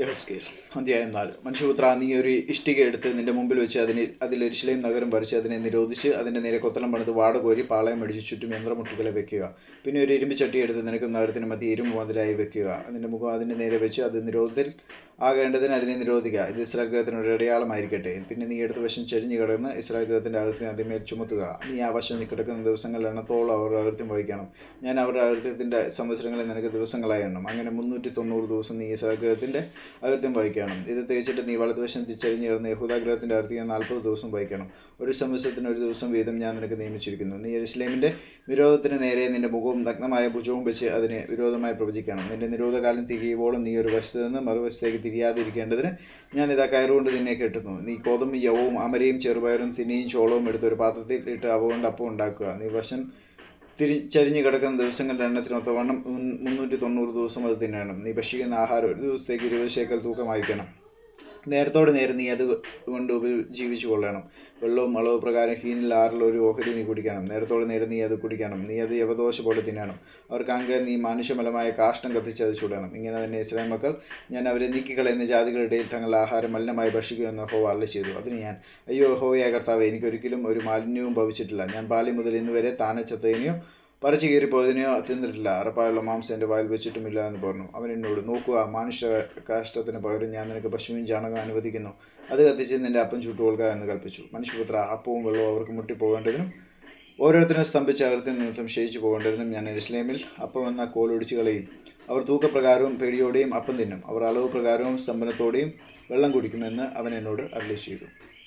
യഹസ്കേൽ അധ്യായം നാല് മനുഷ്യപുത്ര നീ ഒരു ഇഷ്ടിക എടുത്ത് നിന്റെ മുമ്പിൽ വെച്ച് അതിന് അതിൽ എരിശിലേം നഗരം വരച്ച് അതിനെ നിരോധിച്ച് അതിന്റെ നേരെ കൊത്തളം പണിത് വാട കോരി പാളയം അടിച്ച് ചുറ്റും യന്ത്രമുട്ടുകളെ വെക്കുക. പിന്നെ ഒരു ഇരുമ്പ് ചട്ടി എടുത്ത് നിനക്കും നഗരത്തിന് മതി ഇരുമ്പ് മതിലായി വെക്കുക. അതിന്റെ മുഖം അതിന്റെ നേരെ വെച്ച് അത് നിരോധത്തിൽ ആകേണ്ടതിന് അതിനെ നിരോധിക്കുക. ഇത് ഇസ്രാഗ്രഹത്തിനൊരു അടയാളമായിരിക്കട്ടെ. പിന്നെ നീ എടുത്ത വശം ചെരിഞ്ഞു കിടന്ന് ഇസ്രാഗ്രഹത്തിന്റെ അകൃത്യം അതിന്മേൽ ചുമത്തുക. നീ ആ വശം കിടക്കുന്ന ദിവസങ്ങളിലാണ് തോളം അവരുടെ അകൃത്യം വഹിക്കണം. ഞാൻ അവരുടെ അകൃത്യത്തിന്റെ സംവത്സരങ്ങളെ നിനക്ക് ദിവസങ്ങളായി എണ്ണം. അങ്ങനെ മുന്നൂറ്റി തൊണ്ണൂറ് ദിവസം നീ ഇസ്രായേൽ ഗ്രഹത്തിന്റെ അകൃത്യം വഹിക്കണം. ഇത് തേച്ചിട്ട് നീ വലതുവശം ചേർന്ന് യഹൂദാഗ്രഹത്തിന്റെ അകൃത്യം നാൽപ്പത് ദിവസം വഹിക്കണം. ഒരു സംവത്സരത്തിന് ഒരു ദിവസം വീതം ഞാൻ നിനക്ക് നിയമിച്ചിരിക്കുന്നു. നീ ഇസ്ലേമിന്റെ നിരോധത്തിന് നേരെ നിന്റെ മുഖവും നഗ്നമായ ഭുജവും വെച്ച് അതിനെ വിരോധമായി പ്രവചിക്കണം. നിന്റെ നിരോധകാലം തിരിയുമ്പോഴും നീ ഒരു വശത്ത് നിന്ന് മറുവശത്തേക്ക് തിരിയാതിരിക്കേണ്ടതിന് ഞാൻ ഇതാ കയറുകൊണ്ട് നിന്നെ കെട്ടുന്നു. നീ കോതും യവവും അമരയും ചെറുപയറും തിനിയും ചോളവും എടുത്ത് ഒരു പാത്രത്തിൽ ഇട്ട് അവ കൊണ്ട് അപ്പം ഉണ്ടാക്കുക. നീ വശം തിരിച്ചരിഞ്ഞ് കിടക്കുന്ന ദിവസങ്ങളുടെ എണ്ണത്തിനൊത്തവണ്ണം മുന്നൂറ്റി തൊണ്ണൂറ് ദിവസം അത് തിന്നണം. നീ ഭക്ഷിക്കുന്ന ആഹാരം ഒരു ദിവസത്തേക്ക് ഇരുപത് ശേക്കൽ തൂക്കമായിരിക്കണം നേരത്തോട് നേരം നീ അത് കൊണ്ട് ഉപ- ജീവിച്ചു കൊള്ളണം. വെള്ളവും അളവ് പ്രകാരം ഹീനിൽ ആറിൽ ഒരു ഓഹരി നീ കുടിക്കണം. നേരത്തോട് നേരം നീ അത് കുടിക്കണം. നീ അത് യവദോശ പോലെ തിന്നണം. അവർക്ക് അങ്ങ് നീ മനുഷ്യമലമായ കാഷ്ടം കത്തിച്ച് അത് ചുടണം. ഇങ്ങനെ തന്നെ ഇസ്ലാം മക്കൾ ഞാൻ അവരെ നീക്കിക്കളയുന്ന ജാതികളുടെ തങ്ങളുടെ ആഹാരം മലിനമായി ഭക്ഷിക്കുമെന്ന് ഹോ അല്ല ചെയ്തു. അതിന് ഞാൻ അയ്യോ ഹോയ കർത്താവ് എനിക്കൊരിക്കലും ഒരു മാലിന്യവും ഭവിച്ചിട്ടില്ല. ഞാൻ ബാല്യം മുതൽ ഇന്ന് വരെ താനച്ചത്തതിനെയോ പറിച്ചു കീറിപ്പോയതിനെയോ തിന്നിട്ടില്ല അറപ്പായുള്ള മാംസം എന്റെ വായിൽ വെച്ചിട്ടുമില്ല എന്ന് പറഞ്ഞു. അവൻ എന്നോട് നോക്കുക മനുഷ്യ കാഷ്ടത്തിന് പകരം ഞാൻ നിനക്ക് പശുവിൻ ചാണകം അനുവദിക്കുന്നു. അത് കത്തിച്ച് നിന്റെ അപ്പം ചുട്ടുകൊള്ളുക എന്ന് കൽപ്പിച്ചു. മനുഷ്യപുത്ര അപ്പവും വെള്ളവും അവർക്ക് മുട്ടിപ്പോകേണ്ടതിനും ഓരോരുത്തരും സ്തംഭിച്ച അകൃത്യം നിമിത്തം ക്ഷയിച്ചു പോകേണ്ടതിനും ഞാൻ ഇസ്ലേമിൽ അപ്പം എന്ന കോലൊടിച്ചു കളയും. അവർ തൂക്കപ്രകാരവും പേടിയോടെയും അപ്പം തിന്നും. അവർ അളവ് പ്രകാരവും സ്തംഭനത്തോടെയും വെള്ളം കുടിക്കുമെന്ന് അവൻ എന്നോട് അറിയിച്ചു ചെയ്തു